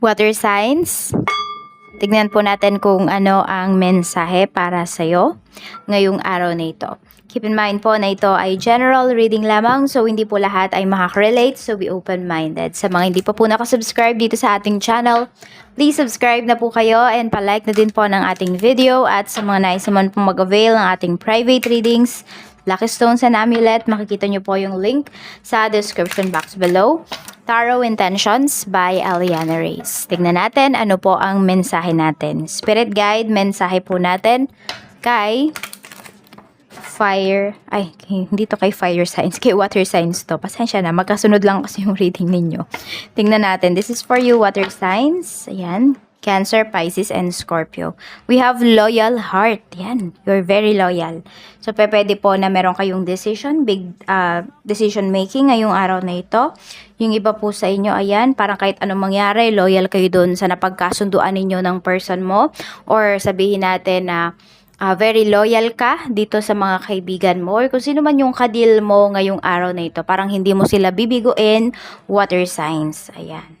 Water signs. Tignan po natin kung ano ang mensahe para sa'yo ngayong araw na ito. Keep in mind po na ito ay general reading lamang so hindi po lahat ay makaka-relate so be open-minded. Sa mga hindi pa po nakasubscribe dito sa ating channel, please subscribe na po kayo and palike na din po ng ating video at sa mga nais naman po mag-avail ng ating private readings, Lucky Stones and Amulet, makikita nyo po yung link sa description box below. Tarot Intentions by Eliana Reyes. Tignan natin ano po ang mensahe natin. Spirit Guide, mensahe po natin kay fire, ay, hindi to kay fire signs, kay water signs to. Pasensya na, magkasunod lang kasi yung reading ninyo. Tingnan natin, this is for you, water signs. Ayan, Cancer, Pisces, and Scorpio. We have loyal heart. Yan, you're very loyal. So, pwede po na meron kayong decision, big uh, decision making ngayong araw na ito. Yung iba po sa inyo, ayan, parang kahit anong mangyari, loyal kayo dun sa napagkasunduan ninyo ng person mo. Or sabihin natin na ah, very loyal ka dito sa mga kaibigan mo or kung sino man yung kadil mo ngayong araw na ito. Parang hindi mo sila bibiguin, water signs. Ayan.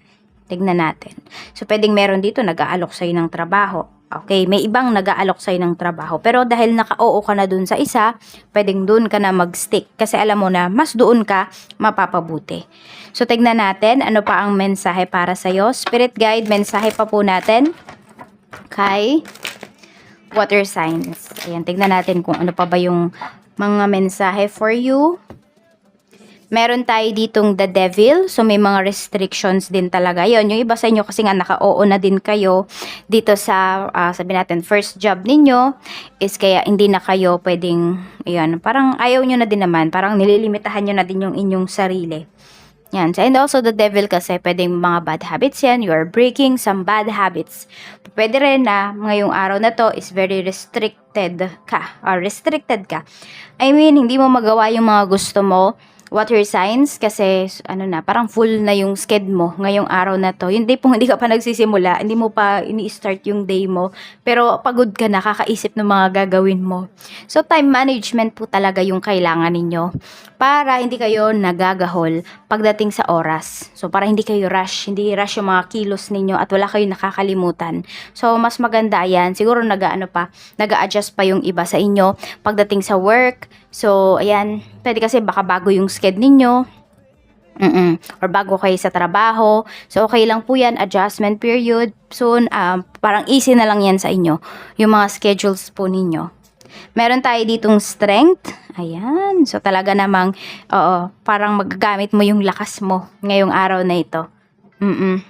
Tignan natin. So, pwedeng meron dito nag-aalok sa'yo ng trabaho. Okay, may ibang nag-aalok sa'yo ng trabaho. Pero dahil naka-oo ka na dun sa isa, pwedeng dun ka na mag-stick. Kasi alam mo na, mas doon ka mapapabuti. So, tignan natin ano pa ang mensahe para sa'yo. Spirit guide, mensahe pa po natin kay water signs. Ayan, tignan natin kung ano pa ba yung mga mensahe for you. Meron tayo ditong the devil. So, may mga restrictions din talaga. Yun, yung iba sa inyo kasi nga naka-oo na din kayo dito sa, ah, sabi natin, first job ninyo is kaya hindi na kayo pwedeng, yun, parang ayaw nyo na din naman. Parang nililimitahan nyo na din yung inyong sarili. Yan. And also the devil kasi pwedeng mga bad habits yan. You are breaking some bad habits. Pwede rin na ngayong araw na to is very restricted ka. Or restricted ka. I mean, hindi mo magawa yung mga gusto mo water signs kasi ano na, parang full na yung sked mo ngayong araw na to. Yung day pong hindi ka pa nagsisimula, hindi mo pa ini-start yung day mo, pero pagod ka na, kakaisip ng mga gagawin mo. So time management po talaga yung kailangan ninyo para hindi kayo nagagahol pagdating sa oras. So para hindi kayo rush, hindi rush yung mga kilos ninyo at wala kayo nakakalimutan. So mas maganda yan, siguro nag-ano pa, nag-adjust pa yung iba sa inyo pagdating sa work. So ayan, pwede kasi baka bago yung sked ninyo, Mm-mm. Or bago kayo sa trabaho. So, okay lang po yan. Adjustment period. Soon, um, parang easy na lang yan sa inyo. Yung mga schedules po ninyo. Meron tayo ditong strength. Ayan. So, talaga namang, oo, parang magagamit mo yung lakas mo ngayong araw na ito. Mm-mm.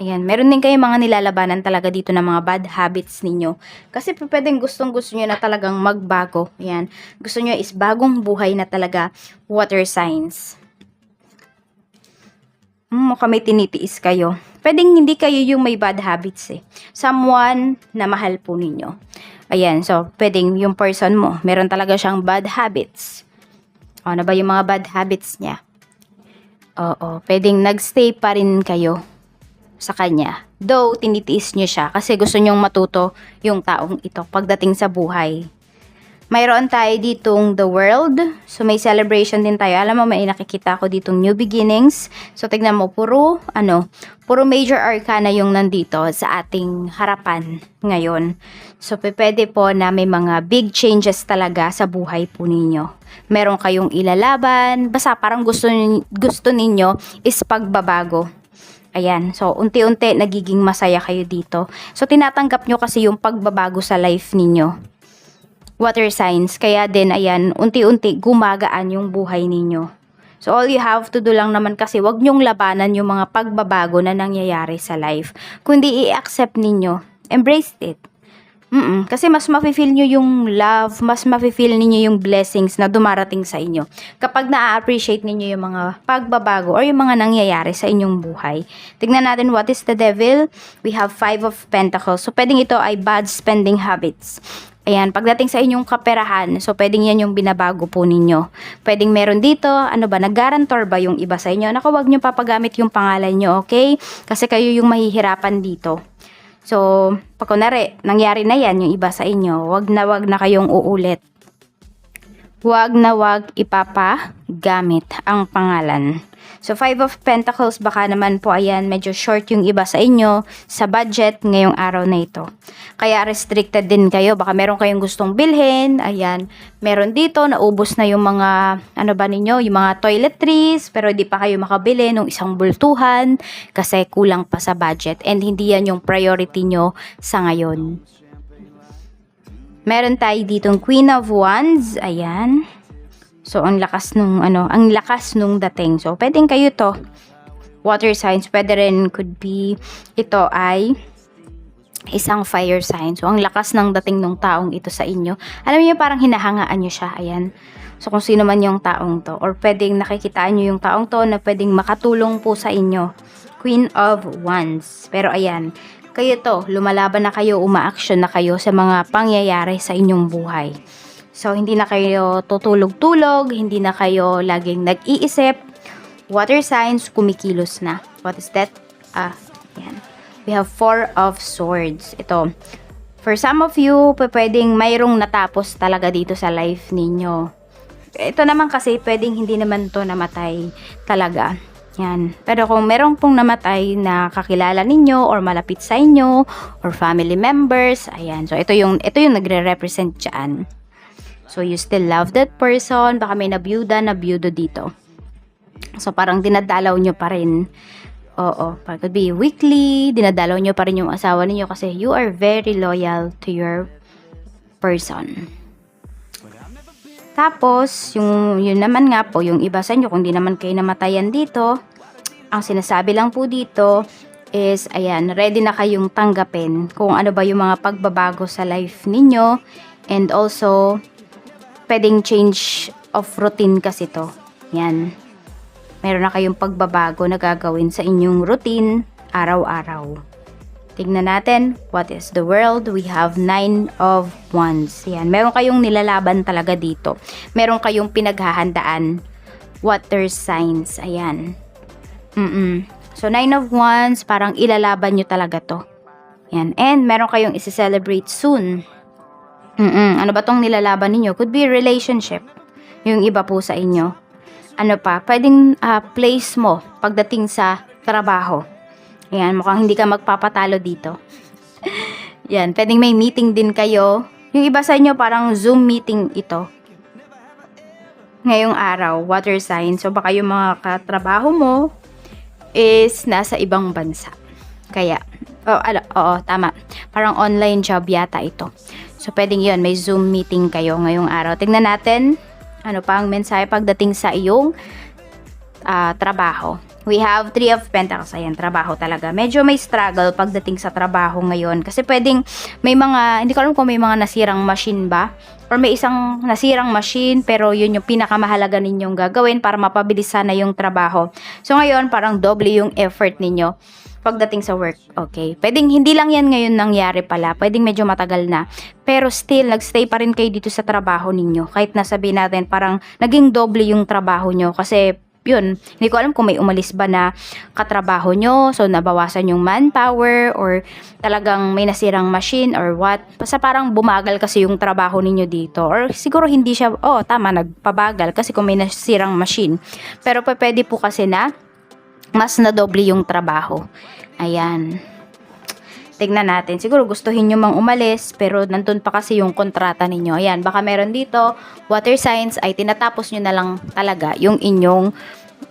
Ayan, meron din kayo mga nilalabanan talaga dito ng mga bad habits ninyo. Kasi pwedeng gustong gusto nyo na talagang magbago. Ayan, gusto nyo is bagong buhay na talaga water signs. Hmm, mukhang may tinitiis kayo. Pwedeng hindi kayo yung may bad habits eh. Someone na mahal po ninyo. Ayan, so pwedeng yung person mo, meron talaga siyang bad habits. Ano ba yung mga bad habits niya? Oo, pwedeng nagstay pa rin kayo sa kanya. Though, tinitiis niyo siya kasi gusto niyong matuto yung taong ito pagdating sa buhay. Mayroon tayo ditong The World. So, may celebration din tayo. Alam mo, may nakikita ko ditong New Beginnings. So, tignan mo, puro, ano, puro major arcana yung nandito sa ating harapan ngayon. So, pwede po na may mga big changes talaga sa buhay po ninyo. Meron kayong ilalaban. Basta parang gusto, gusto ninyo is pagbabago. Ayan. So, unti-unti nagiging masaya kayo dito. So, tinatanggap nyo kasi yung pagbabago sa life ninyo water signs. Kaya din, ayan, unti-unti gumagaan yung buhay ninyo. So, all you have to do lang naman kasi wag nyong labanan yung mga pagbabago na nangyayari sa life. Kundi i-accept ninyo. Embrace it. Mm Kasi mas mafe-feel nyo yung love, mas mafe-feel ninyo yung blessings na dumarating sa inyo. Kapag na-appreciate ninyo yung mga pagbabago or yung mga nangyayari sa inyong buhay. Tignan natin what is the devil. We have five of pentacles. So, pwedeng ito ay bad spending habits. Ayan, pagdating sa inyong kaperahan, so pwedeng yan yung binabago po ninyo. Pwedeng meron dito, ano ba, nag-guarantor ba yung iba sa inyo? Naku, wag nyo papagamit yung pangalan nyo, okay? Kasi kayo yung mahihirapan dito. So, pag kunwari, nangyari na yan yung iba sa inyo, wag na wag na kayong uulit. Wag na wag ipapagamit ang pangalan. So, Five of Pentacles, baka naman po, ayan, medyo short yung iba sa inyo sa budget ngayong araw na ito. Kaya restricted din kayo. Baka meron kayong gustong bilhin. Ayan, meron dito, naubos na yung mga, ano ba ninyo, yung mga toiletries, pero di pa kayo makabili ng isang bultuhan kasi kulang pa sa budget. And hindi yan yung priority nyo sa ngayon. Meron tayo ditong Queen of Wands. Ayan. So, ang lakas nung, ano, ang lakas nung dating. So, pwedeng kayo to. Water signs. Pwede rin, could be, ito ay isang fire sign. So, ang lakas ng dating ng taong ito sa inyo. Alam niyo, parang hinahangaan niyo siya. Ayan. So, kung sino man yung taong to. Or pwedeng nakikitaan niyo yung taong to na pwedeng makatulong po sa inyo. Queen of Wands. Pero ayan, kayo to, lumalaban na kayo, uma-action na kayo sa mga pangyayari sa inyong buhay. So, hindi na kayo tutulog-tulog, hindi na kayo laging nag-iisip. Water signs, kumikilos na. What is that? Ah, yan. We have Four of Swords. Ito, for some of you, pwedeng mayroong natapos talaga dito sa life ninyo. Ito naman kasi, pwedeng hindi naman to namatay talaga. Yan. Pero kung meron pong namatay na kakilala ninyo or malapit sa inyo or family members, ayan. So, ito yung, ito yung nagre-represent dyan. So, you still love that person. Baka may nabiyuda, nabiyudo dito. So, parang dinadalaw nyo pa rin. Oo. Parang could be weekly, dinadalaw nyo pa rin yung asawa ninyo kasi you are very loyal to your person. Tapos, yung, yun naman nga po, yung iba sa inyo, kung di naman kayo namatayan dito, ang sinasabi lang po dito is, ayan, ready na kayong tanggapin kung ano ba yung mga pagbabago sa life ninyo and also, pwedeng change of routine kasi to. Yan. Meron na kayong pagbabago na gagawin sa inyong routine araw-araw. Tignan natin, what is the world? We have nine of wands. Yan, meron kayong nilalaban talaga dito. Meron kayong pinaghahandaan. Water signs. Ayan. Mm-mm. So, nine of wands, parang ilalaban nyo talaga to. Yan. And meron kayong isi-celebrate soon. Mm-mm. Ano ba tong nilalaban ninyo? Could be relationship. Yung iba po sa inyo. Ano pa? Pwedeng ah, place mo pagdating sa trabaho. Yan, mukhang hindi ka magpapatalo dito. Yan, pwedeng may meeting din kayo. Yung iba sa inyo parang Zoom meeting ito. Ngayong araw, water sign. So baka yung mga katrabaho mo is nasa ibang bansa. Kaya, oh, ala, oo, tama. Parang online job yata ito. So pwedeng yun, may Zoom meeting kayo ngayong araw. Tingnan natin, ano pa ang mensahe pagdating sa iyong ah, trabaho. We have three of pentacles. Ayan, trabaho talaga. Medyo may struggle pagdating sa trabaho ngayon. Kasi pwedeng may mga, hindi ko alam kung may mga nasirang machine ba? Or may isang nasirang machine, pero yun yung pinakamahalaga ninyong gagawin para mapabilisan na yung trabaho. So ngayon, parang doble yung effort ninyo pagdating sa work. Okay. Pwedeng hindi lang yan ngayon nangyari pala. Pwedeng medyo matagal na. Pero still, nagstay pa rin kayo dito sa trabaho ninyo. Kahit nasabi natin, parang naging doble yung trabaho nyo. Kasi yun, hindi ko alam kung may umalis ba na katrabaho nyo, so nabawasan yung manpower, or talagang may nasirang machine, or what. Basta parang bumagal kasi yung trabaho ninyo dito. Or siguro hindi siya, oh, tama, nagpabagal kasi kung may nasirang machine. Pero pwede po kasi na mas na doble yung trabaho. Ayan. Tignan natin. Siguro gustuhin nyo mang umalis, pero nandun pa kasi yung kontrata ninyo. Ayan, baka meron dito, water signs ay tinatapos nyo na lang talaga yung inyong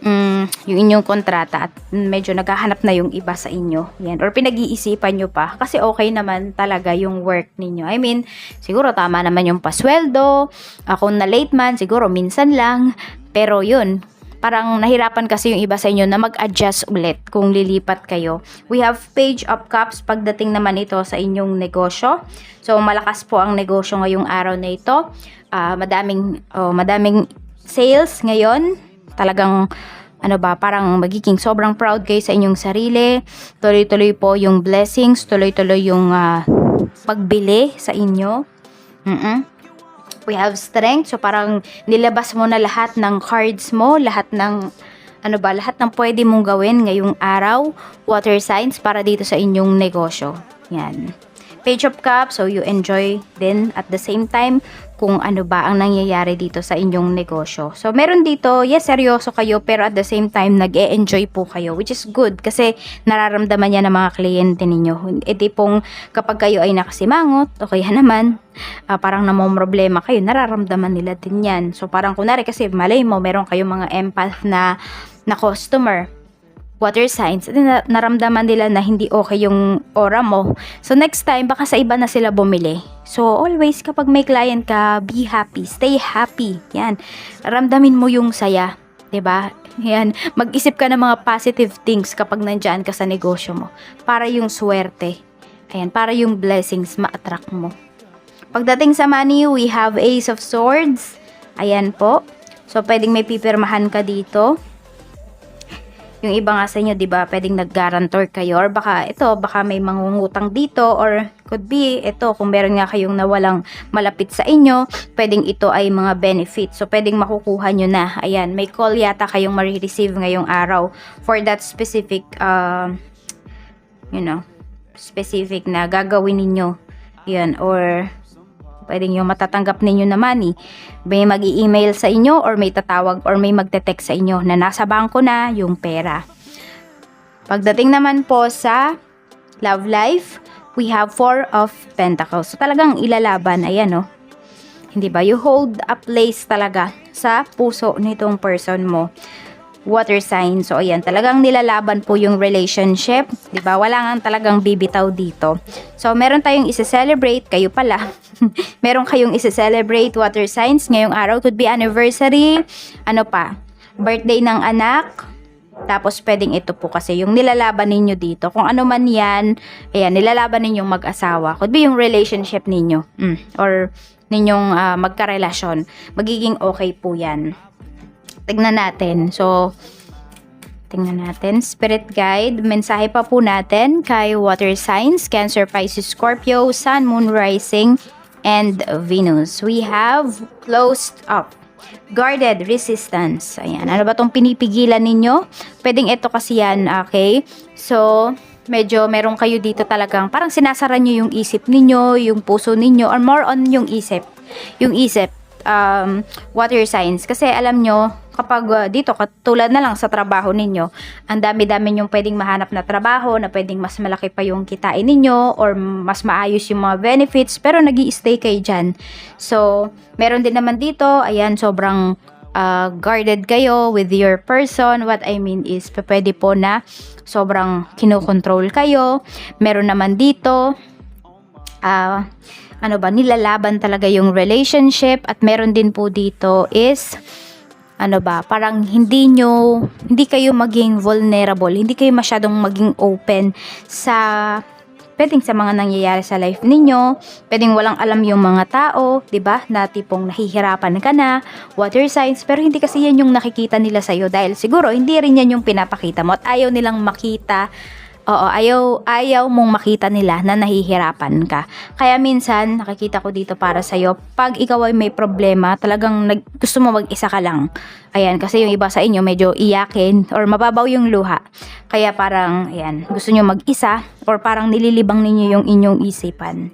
mm, yung inyong kontrata at medyo naghahanap na yung iba sa inyo. Yan. Or pinag-iisipan nyo pa kasi okay naman talaga yung work ninyo. I mean, siguro tama naman yung pasweldo. Ako na late man, siguro minsan lang. Pero yun, parang nahirapan kasi yung iba sa inyo na mag-adjust ulit kung lilipat kayo. We have page of cups pagdating naman ito sa inyong negosyo. So malakas po ang negosyo ngayong araw na ito. Ah, madaming oh, madaming sales ngayon. Talagang ano ba, parang magiging sobrang proud kayo sa inyong sarili. Tuloy-tuloy po yung blessings, tuloy-tuloy yung ah, pagbili sa inyo. Mm-mm we have strength. So parang nilabas mo na lahat ng cards mo, lahat ng ano ba, lahat ng pwede mong gawin ngayong araw, water signs para dito sa inyong negosyo. Yan. Page of Cups, so you enjoy din at the same time, kung ano ba ang nangyayari dito sa inyong negosyo. So, meron dito, yes, seryoso kayo, pero at the same time, nag enjoy po kayo, which is good kasi nararamdaman yan ng mga kliyente ninyo. E di pong kapag kayo ay nakasimangot, o kaya naman, ah, parang namang problema kayo, nararamdaman nila din yan. So, parang kunwari kasi malay mo, meron kayong mga empath na, na customer, water signs, na, naramdaman nila na hindi okay yung aura mo. So, next time, baka sa iba na sila bumili. So, always, kapag may client ka, be happy. Stay happy. Yan. Ramdamin mo yung saya. 'di ba? Yan. Mag-isip ka ng mga positive things kapag nandyan ka sa negosyo mo. Para yung swerte. Ayan. Para yung blessings ma-attract mo. Pagdating sa money, we have Ace of Swords. Ayan po. So, pwedeng may pipirmahan ka dito. Yung iba nga sa inyo, di ba, pwedeng nag-guarantor kayo or baka ito, baka may mangungutang dito or could be ito, kung meron nga kayong nawalang malapit sa inyo, pwedeng ito ay mga benefit. So, pwedeng makukuha nyo na. Ayan, may call yata kayong marireceive ngayong araw for that specific, uh, you know, specific na gagawin ninyo. Yan, or pwedeng yung matatanggap ninyo na money. May mag email sa inyo or may tatawag or may magte-text sa inyo na nasa bangko na yung pera. Pagdating naman po sa love life, we have four of pentacles. So talagang ilalaban, ayan no. Hindi ba? You hold a place talaga sa puso nitong person mo water sign. So, ayan, talagang nilalaban po yung relationship. ba Wala nga talagang bibitaw dito. So, meron tayong isi-celebrate, kayo pala. meron kayong isi-celebrate water signs ngayong araw. Could be anniversary, ano pa, birthday ng anak, tapos pwedeng ito po kasi yung nilalaban ninyo dito. Kung ano man yan, ayan, nilalaban ninyong mag-asawa. Could be yung relationship ninyo. Mm, or ninyong uh, magkarelasyon. Magiging okay po yan. Tignan natin. So, tingnan natin. Spirit guide. Mensahe pa po natin kay water signs, Cancer, Pisces, Scorpio, Sun, Moon, Rising, and Venus. We have closed up. Guarded resistance. Ayan. Ano ba tong pinipigilan ninyo? Pwedeng ito kasi yan, okay? So, medyo meron kayo dito talagang parang sinasara nyo yung isip ninyo, yung puso ninyo, or more on yung isip. Yung isip, um, water signs. Kasi alam nyo, kapag uh, dito, katulad na lang sa trabaho ninyo, ang dami-dami yung pwedeng mahanap na trabaho na pwedeng mas malaki pa yung kitain ninyo or mas maayos yung mga benefits pero nag stay kayo dyan. So, meron din naman dito, ayan, sobrang uh, guarded kayo with your person. What I mean is, pwede po na sobrang kinokontrol kayo. Meron naman dito, uh, ano ba, nilalaban talaga yung relationship. At meron din po dito is ano ba, parang hindi nyo, hindi kayo maging vulnerable, hindi kayo masyadong maging open sa pwedeng sa mga nangyayari sa life ninyo, pwedeng walang alam yung mga tao, ba? Na tipong nahihirapan ka na, water signs, pero hindi kasi yan yung nakikita nila sa iyo dahil siguro hindi rin yan yung pinapakita mo at ayaw nilang makita Oo, ayaw, ayaw mong makita nila na nahihirapan ka. Kaya minsan, nakikita ko dito para sa'yo, pag ikaw ay may problema, talagang nag, gusto mo mag-isa ka lang. Ayan, kasi yung iba sa inyo medyo iyakin or mababaw yung luha. Kaya parang, ayan, gusto nyo mag-isa or parang nililibang ninyo yung inyong isipan.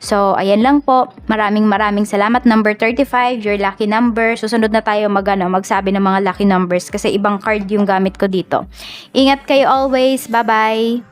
So, ayan lang po. Maraming maraming salamat. Number 35, your lucky number. Susunod na tayo mag, ano, magsabi ng mga lucky numbers kasi ibang card yung gamit ko dito. Ingat kayo always. Bye-bye!